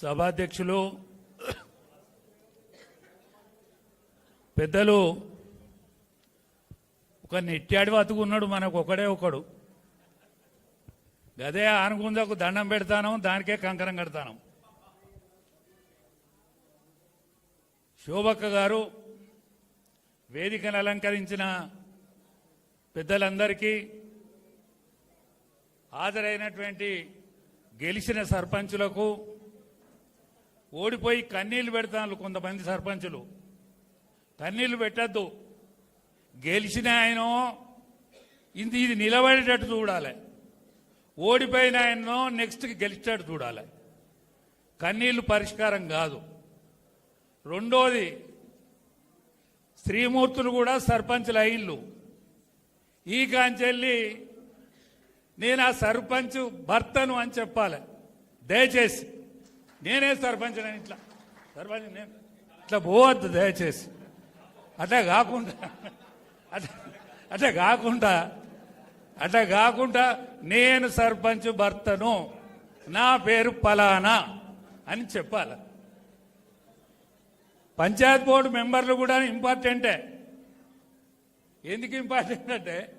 సభాధ్యక్షులు పెద్దలు ఒక నెట్టాడి బతుకున్నాడు మనకు ఒకడే ఒకడు. గదే ఆనుకుందకు దండం పెడతాను దానికే కంకరం కడతాను. శోభక్క గారు వేదికను అలంకరించిన పెద్దలందరికీ హాజరైనటువంటి గెలిచిన సర్పంచులకు ఓడిపోయి కన్నీళ్ళు పెడతాను కొంతమంది సర్పంచులు. కన్నీళ్ళు పెట్టద్దు. గెలిచిన ఆయన ఇది ఇది నిలబడేటట్టు చూడాలి. ఓడిపోయిన ఆయనో నెక్స్ట్కి గెలిచేటట్టు చూడాలి. కన్నీళ్ళు పరిష్కారం కాదు. రెండోది శ్రీమూర్తులు కూడా సర్పంచుల అయిళ్ళు ఈ కాంచెల్లి నేను ఆ సర్పంచ్ భర్తను అని చెప్పాలి. దయచేసి. నేనే సర్పంచ్ ఇట్లా. సర్పంచ్ నేను. ఇట్లా పోవద్దు దయచేసి. అట్లా కాకుండా అట్లా అట్లా కాకుండా అట్లా కాకుండా నేను సర్పంచ్ భర్తను నా పేరు పలానా అని చెప్పాలి. పంచాయత్ బోర్డు మెంబర్లు కూడా ఇంపార్టెంటే. ఎందుకు ఇంపార్టెంట్ అంటే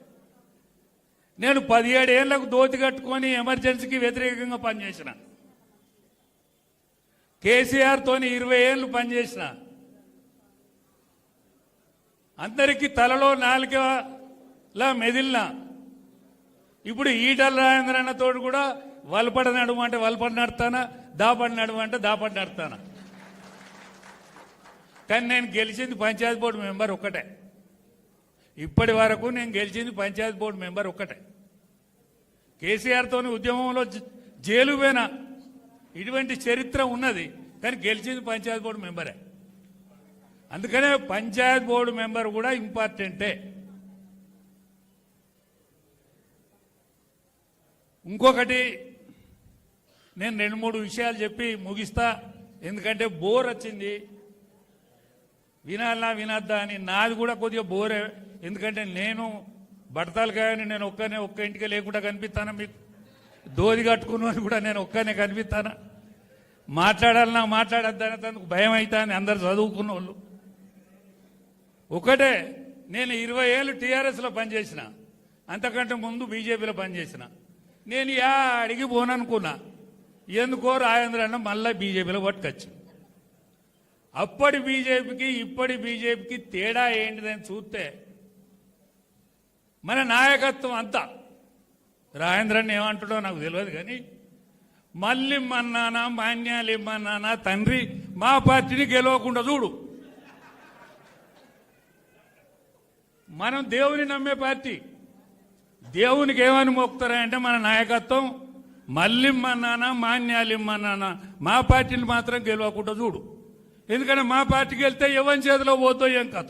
నేను పదిహేడు ఏళ్ళకు దోతి కట్టుకొని ఎమర్జెన్సీకి వ్యతిరేకంగా పనిచేసినాను కేసీఆర్తో ఇరవై ఏళ్ళు పనిచేసిన. అందరికీ తలలో నాలుకలా మెదిలిన. ఇప్పుడు ఈటల రాజేంద్రన్నతోడు కూడా వలపడ నడుము అంటే వలపడి నడతానా దాపడి నడుము అంటే దాపడి నడతానా. కానీ నేను గెలిచింది పంచాయత్ బోర్డు మెంబర్ ఒక్కటే. ఇప్పటి వరకు నేను గెలిచింది పంచాయత్ బోర్డు మెంబర్ ఒక్కటే. కేసీఆర్తో ఉద్యమంలో జైలు పోయినా. ఇటువంటి చరిత్ర ఉన్నది కానీ గెలిచింది పంచాయత్ బోర్డు మెంబరే. అందుకనే పంచాయత్ బోర్డు మెంబర్ కూడా ఇంపార్టెంటే. ఇంకొకటి నేను రెండు మూడు విషయాలు చెప్పి ముగిస్తా. ఎందుకంటే బోర్ వచ్చింది. వినాలా వినద్దా అని నాది కూడా కొద్దిగా బోరే. ఎందుకంటే నేను బడతాలు కానీ నేను ఒక్కనే ఒక్క ఇంటికి లేకుండా కనిపిస్తాను మీకు. దోది కట్టుకున్నాను కూడా నేను ఒక్కనే కనిపిస్తానా? మాట్లాడాలన్నా మాట్లాడద్దని తనకు భయం అవుతాను అందరు చదువుకున్న వాళ్ళు ఒకటే నేను ఇరవై ఏళ్ళు టీఆర్ఎస్లో పనిచేసిన. అంతకంటే ముందు బీజేపీలో పనిచేసిన. నేను యా అడిగి పోననుకున్నా. ఎందుకో రాజేంద్ర అన్న మళ్ళీ బీజేపీలో పట్టుకొచ్చి అప్పటి బీజేపీకి ఇప్పటి బీజేపీకి తేడా ఏంటిదని చూస్తే మన నాయకత్వం అంతా రాజేంద్రన్ ఏమంటాడో నాకు తెలియదు కానీ మళ్ళీ ఇమ్మన్నానా మాన్యాలు ఇమ్మన్నానా తండ్రి మా పార్టీని గెలవకుండా చూడు. మనం దేవుని నమ్మే పార్టీ. దేవునికి ఏమని మోపుతారంటే మన నాయకత్వం మళ్ళీ ఇమ్మన్నానా మాన్యాలు ఇమ్మన్నానా మా పార్టీని మాత్రం గెలవకుండా చూడు. ఎందుకంటే మా పార్టీకి వెళ్తే ఎవరి చేతిలో పోతో ఏం కథ.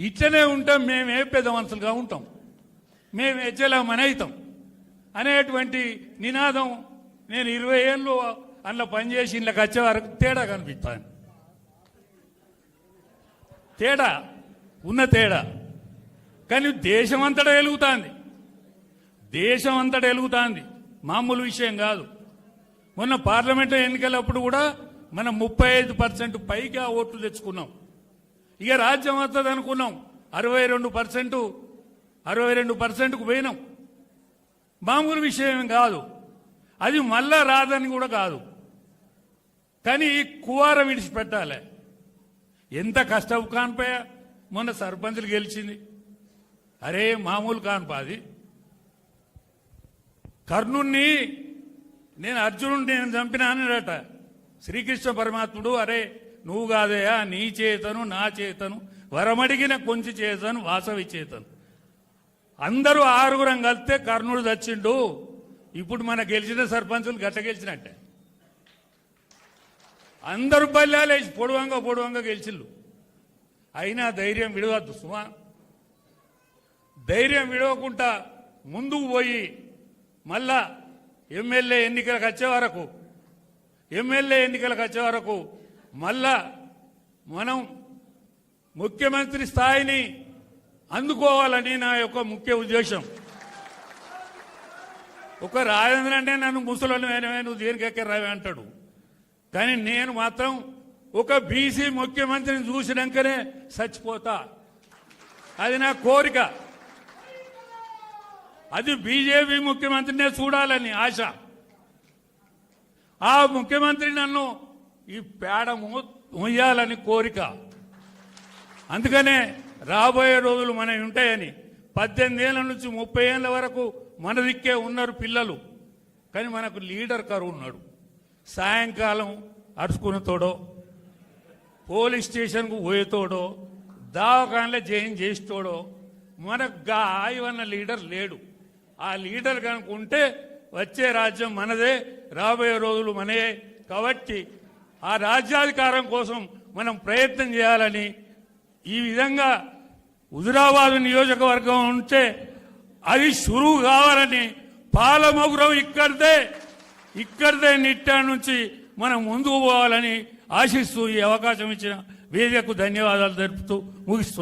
ఇట్లనే ఉంటాం మేమే పెద్ద మనుషులుగా ఉంటాం. మేము ఎచ్చలేమని అవుతాం అనేటువంటి నినాదం నేను ఇరవై ఏళ్ళు అందులో పనిచేసి ఇళ్ళకి వచ్చే వరకు తేడా కనిపిస్తాను. తేడా ఉన్న తేడా. కానీ దేశం అంతటా వెలుగుతుంది దేశం అంతటా వెలుగుతుంది మామూలు విషయం కాదు. మొన్న పార్లమెంట్ ఎన్నికలప్పుడు కూడా మనం ముప్పై ఐదు పర్సెంట్ పైగా ఓట్లు తెచ్చుకున్నాం. ఇక రాజ్యం వస్తుంది అనుకున్నాం అరవై రెండు పర్సెంట్ అరవై రెండు పర్సెంట్కు పోయినాం. మామూలు విషయం కాదు. అది మళ్ళా రాదని కూడా కాదు. కానీ కువార విడిచిపెట్టాలి. ఎంత కష్టం కానిపోయా మొన్న సర్పంచులు గెలిచింది. అరే మామూలు కానిపాది కర్ణుణ్ణి నేను అర్జునుడిని నేను చంపినానట శ్రీకృష్ణ పరమాత్ముడు అరే నువ్వు కాదయా నీ చేతను నా చేతను వరమడిగిన కొంచెం చేతను వాసవి చేతను. అందరూ ఆరుగురం కలిస్తే కర్ణుడు చచ్చిండు ఇప్పుడు మన గెలిచిన సర్పంచులు గట్ట గెలిచినట్టే. అందరూ బల్లాలేసి పొడవంగా పొడవంగా గెలిచిళ్ళు. అయినా ధైర్యం విడవద్దు సుమా. ధైర్యం విడవకుండా ముందుకు పోయి మళ్ళా ఎమ్మెల్యే ఎన్నికలకు వచ్చే వరకు ఎమ్మెల్యే ఎన్నికలకు వచ్చే వరకు మళ్ళా మనం ముఖ్యమంత్రి స్థాయిని అందుకోవాలని నా యొక్క ముఖ్య ఉద్దేశం. ఒక రాజేంద్ర అంటే నన్ను ముసలోని నువ్వు దేనికి రావే అంటాడు. కానీ నేను మాత్రం ఒక బీసీ ముఖ్యమంత్రిని చూసినాకనే చచ్చిపోతా. అది నా కోరిక. అది బీజేపీ ముఖ్యమంత్రినే చూడాలని ఆశ. ఆ ముఖ్యమంత్రి నన్ను ఈ పేడ ఉయ్యాలని కోరిక. అందుకనే రాబోయే రోజులు మనవి ఉంటాయని. పద్దెనిమిది ఏళ్ళ నుంచి ముప్పై ఏళ్ళ వరకు మన దిక్కే ఉన్నారు పిల్లలు. కానీ మనకు లీడర్ కరువు ఉన్నాడు. సాయంకాలం అరుచుకున్న తోడో పోలీస్ స్టేషన్కు పోయేతోడో దావకాన్లో జైన్ చేసేటోడో మనకు గాయవన్న లీడర్ లేడు. ఆ లీడర్ కనుక ఉంటే వచ్చే రాజ్యం మనదే రాబోయే రోజులు మనయే. కాబట్టి ఆ రాజ్యాధికారం కోసం మనం ప్రయత్నం చేయాలని ఈ విధంగా హుజురాబాద్ నియోజకవర్గం ఉంటే అది షురువు కావాలని పాలమగురం ఇక్కడిదే ఇక్కడిదే నిట్టా నుంచి మనం ముందుకు పోవాలని ఆశిస్తూ ఈ అవకాశం ఇచ్చిన వేదికకు ధన్యవాదాలు తెలుపుతూ ముగిస్తూ